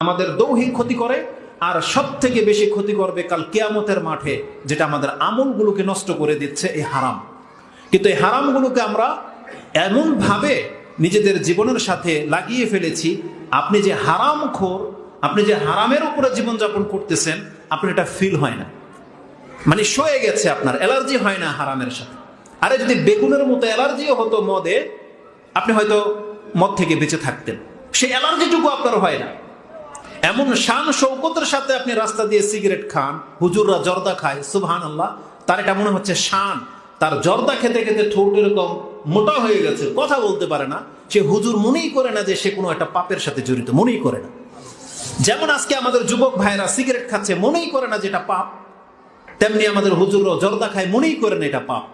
আমাদের দৌহিক ক্ষতি করে, আর সব থেকে বেশি ক্ষতি করবে কাল কেয়ামতের মাঠে, যেটা আমাদের আমলগুলোকে নষ্ট করে দিচ্ছে, এই হারাম। কিন্তু এই হারামগুলোকে আমরা এমনভাবে নিজেদের জীবনের সাথে লাগিয়ে ফেলেছি, আপনি যে হারাম খোর, আপনি যে হারামের উপরে জীবনযাপন করতেছেন, আপনার এটা ফিল হয় না। মানে সয়ে গেছে আপনার, অ্যালার্জি হয় না হারামের সাথে। আরে যদি বেগুনের মতো অ্যালার্জিও হতো মদে, আপনি হয়তো মদ থেকে বেঁচে থাকতেন। সেই অ্যালার্জিটুকু আপনার হয় না। এমন শান শৌকতের সাথে আপনি রাস্তা দিয়ে সিগারেট খান, হুজুররা জর্দা খায় সুবহান আল্লাহ তার এটা মনে হচ্ছে শান। তার জর্দা খেতে খেতে ঠোঁট এরকম মোটা হয়ে গেছে, কথা বলতে পারে না। সে হুজুর মনেই করে না যে সে কোনো একটা পাপের সাথে জড়িত, মনেই করে না। যেমন আজকে আমাদের যুবক ভাইরা সিগারেট খাচ্ছে, মনেই করে না যেটা পাপ। তেমনি আমাদের হুজুরও জর্দা খায়, মনেই করে না এটা পাপ।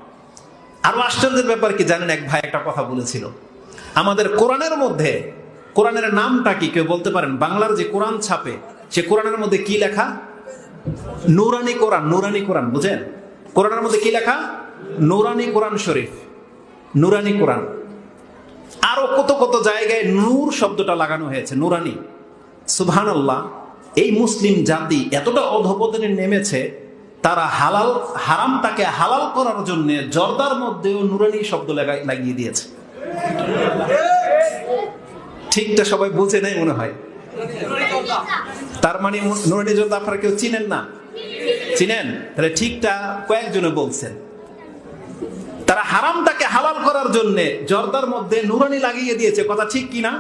আরও আশ্চর্যের ব্যাপার কি জানেন, এক ভাই একটা কথা বলেছিল। আমাদের কোরআনের মধ্যে কোরআনের নামটা কি কেউ বলতে পারেন? বাংলার যে কোরআন ছাপে, সে কোরআনের মধ্যে কি লেখা? নুরানি কোরআন নুরানি কোরআন, বুঝেন? কোরআনের মধ্যে কি লেখা? নুরানি কোরআন শরীফ। নুরানি কোরআন। আরও কত কত জায়গায় নূর শব্দটা লাগানো হয়েছে, নুরানি। সুবহান আল্লাহ এই মুসলিম জাতি এতটা অধপতনে নেমেছে, তারা হালাল, হারামটাকে হালাল করার জন্য জর্দার মধ্যেও নুরানি শব্দ লাগিয়ে দিয়েছে। ঠিকটা সবাই বুঝে নাই মনে হয়। তার মানে নুরানি জর্দা আপনারা কেউ চিনেন না? চিনেন? তাহলে ঠিকটা কয়েকজনে বলছেন। তারা হারামটাকে হালাল করার জন্য জর্দার মধ্যে নুরানি লাগিয়ে দিয়েছে। কথা ঠিক কিনা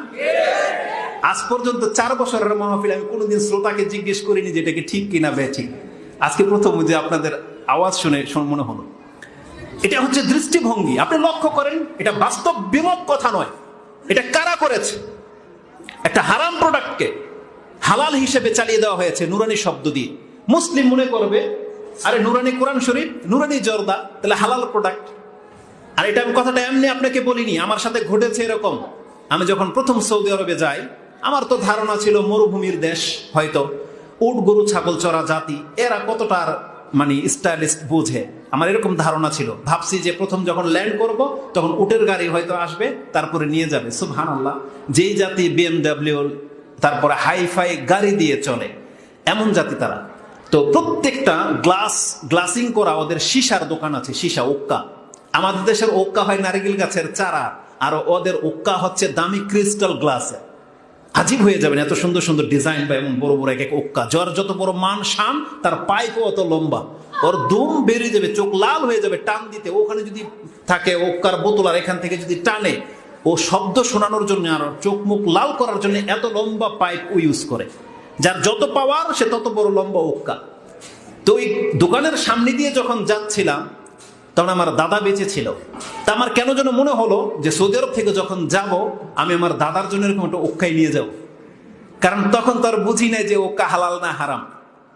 আজ পর্যন্ত চার বছরের মাহফিল, আমি কোনোদিন শ্রোতাকে জিজ্ঞেস করিনি যে এটা কি ঠিক কিনা ঠিক আজকে প্রথম যে আপনাদের আওয়াজ শুনে মনে হলো। এটা হচ্ছে দৃষ্টিভঙ্গি। আপনি লক্ষ্য করেন, এটা বাস্তব বিমক কথা নয়। এটা কারা করেছে? একটা হারাম প্রোডাক্টকে হালাল হিসেবে চালিয়ে দেওয়া হয়েছে নুরানি শব্দ দিয়ে। মুসলিম মনে করবে, আরে নুরানি কোরআন শরীফ, নুরানি জর্দা, তাহলে হালাল প্রোডাক্ট আর এটা আমি কথাটা এমনি আপনাকে বলিনি, আমার সাথে ঘটেছে এরকম। আমি যখন প্রথম সৌদি আরবে যাই, আমার তো ধারণা ছিল মরুভূমির দেশ হয়তো, উট, গরু, ছাগল, চড়া, জাতি, এরা কতটা আর মানে স্টাইলিস্ট বুঝে। আমার এরকম ধারণা ছিল। ভাবছি যে প্রথম যখন ল্যান্ড করব, তখন উটের গাড়ি হয়তো আসবে, তারপরে নিয়ে যাবে। সুবহান আল্লাহ যেই জাতি বিএমডাব্লিউ তারপরে হাইফাই গাড়ি দিয়ে চলে, এমন জাতি তারা। তো প্রত্যেকটা গ্লাস, গ্লাসিং করা ওদের সীসার দোকান আছে, সীসা ওক্কা। আমাদের দেশের ওক্কা হয় নারিকেল গাছের চারা, আর ওদের ওক্কা হচ্ছে দামি ক্রিস্টাল গ্লাসের। আজীব হয়ে যাবেন এত সুন্দর সুন্দর ডিজাইন বা এমন বড় বড় এক এক ওক্কা জ্বর যত বড় মান, শান, তার পাইপও অত লম্বা। ওর দুম বেরিয়ে যাবে, চোখ লাল হয়ে যাবে টান দিতে। ওখানে যদি থাকে ওক্কার বোতল আর এখান থেকে যদি টানে, ও শব্দ শোনানোর জন্য আর চোখ মুখ লাল করার জন্য এত লম্বা পাইপ ও ইউজ করে। যার যত পাওয়ার, সে তত বড় লম্বা ওক্কা তো ওই দোকানের সামনে দিয়ে যখন যাচ্ছিলাম তখন আমার দাদা বেঁচে ছিল। তা আমার কেন যেন মনে হলো যে সৌদি আরব থেকে যখন যাব, আমি আমার দাদার জন্য এরকম একটা ওক্কাই নিয়ে যাব। কারণ তখন তো আর বুঝি নাই যে ওক্কা হালাল না হারাম।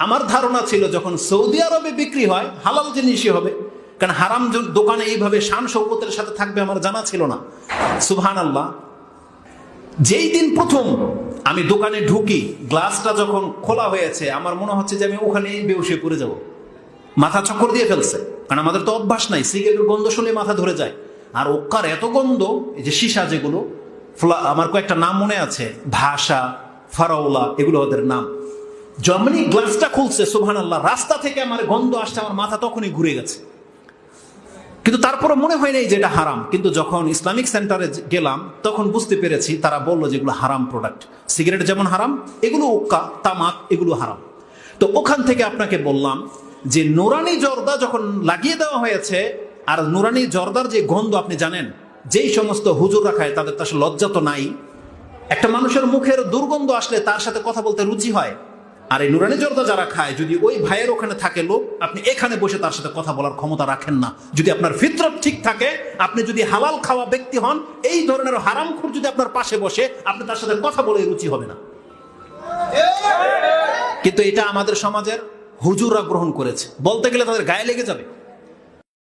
আমার ধারণা ছিল যখন সৌদি আরবে বিক্রি হয়, হালাল জিনিসই হবে। কারণ হারাম দোকানে এইভাবে শান সৌকতের সাথে থাকবে আমার জানা ছিল না। সুবহান আল্লাহ যেই দিন প্রথম আমি দোকানে ঢুকি, গ্লাসটা যখন খোলা হয়েছে, আমার মনে হচ্ছে যে আমি ওখানেই বেউসে পড়ে যাব। মাথা চক্কর দিয়ে ফেলছে। কারণ আমাদের তো অভ্যাস নাই, সিগারেটের গন্ধ শুনে মাথা ধরে যায়। আর ওকার এত গন্ধ, এই যে সীসা যেগুলো আমার কয়েকটা নাম মনে আছে, ভাষা ফারাউলা এগুলো ওদের নাম। জমনি গ্লাসটা খুলছে সুবহান আল্লাহ রাস্তা থেকে আমার গন্ধ আসছে, আমার মাথা তখনই ঘুরে গেছে। কিন্তু তারপরে মনে হয় নাই যে এটা হারাম। কিন্তু যখন ইসলামিক সেন্টারে গেলাম, তখন বুঝতে পেরেছি, তারা বলল যেগুলো হারাম প্রোডাক্ট সিগারেট যেমন হারাম, এগুলো উক্কা তামাক, এগুলো হারাম। তো ওখান থেকে আপনাকে বললাম যে নুরানি জর্দা যখন লাগিয়ে দেওয়া হয়েছে, আর নুরানি জর্দার যে গন্ধ আপনি জানেন, যেই সমস্ত হুজুররা খায়, তাদের তো আসলে লজ্জা তো নাই। একটা মানুষের মুখের দুর্গন্ধ আসলে তার সাথে কথা বলতে রুচি হয়। আর এই নুরানি জর্দা যারা খায়, যদি ওই ভাইয়ের ওখানে থাকে লোক, আপনি এখানে বসে তার সাথে কথা বলার ক্ষমতা রাখেন না। যদি আপনার ফিতরত ঠিক থাকে, আপনি যদি হালাল খাওয়া ব্যক্তি হন, এই ধরনের হারামখোর যদি আপনার পাশে বসে, আপনি তার সাথে কথা বলে রুচি হবে না। কিন্তু এটা আমাদের সমাজের হুজুররা গ্রহণ করেছে। বলতে গেলে তাদের গায়ে লেগে যাবে।